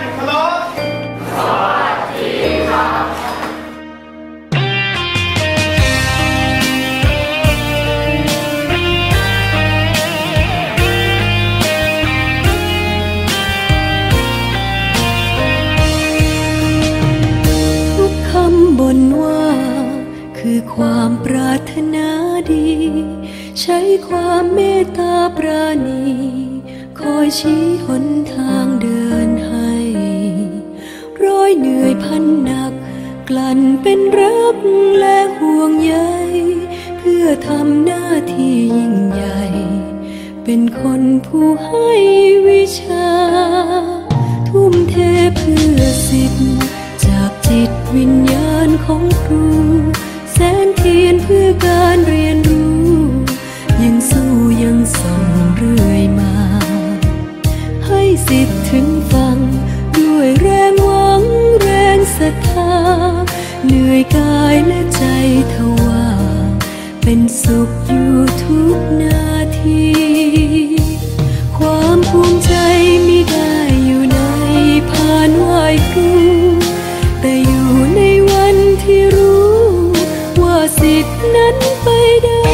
นเคารพทุกคำบนว่า คือความปรารถนาดี ใช้ความเมตตาปราณี คอยชี้หนทางันเป็นรับและห่วงใยเพื่อทำหน้าที่ยิ่งใหญ่ เป็นคนผู้ให้วิชา ทุ่มเทเพื่อสิทธิ์ จากจิตวิญญาณของครู แสนเทียนเพื่อการเรียน อยู่ทุกนาที ความภูมิใจมิได้อยู่ในผ่านไหวครูแต่อยู่ในวันที่รู้ ว่าสิทธินั้นไปได้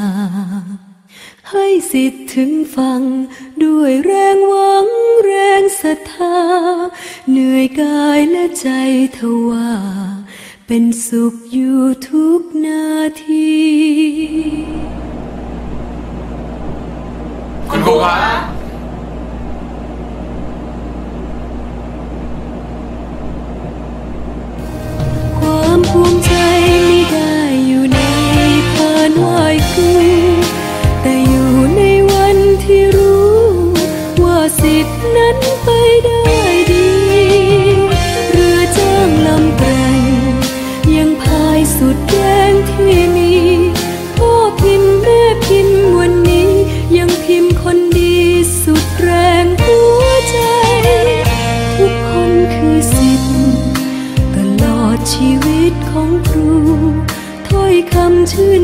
ให้สิทธิ์ถึงฟังด้วยแรงหวังแรงศรัทธา เหนื่อยกายและใจทว่า เป็นสุขอยู่ทุกนาทีคุณครูครับ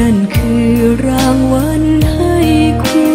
นั่นคือรางวัลให้คุณ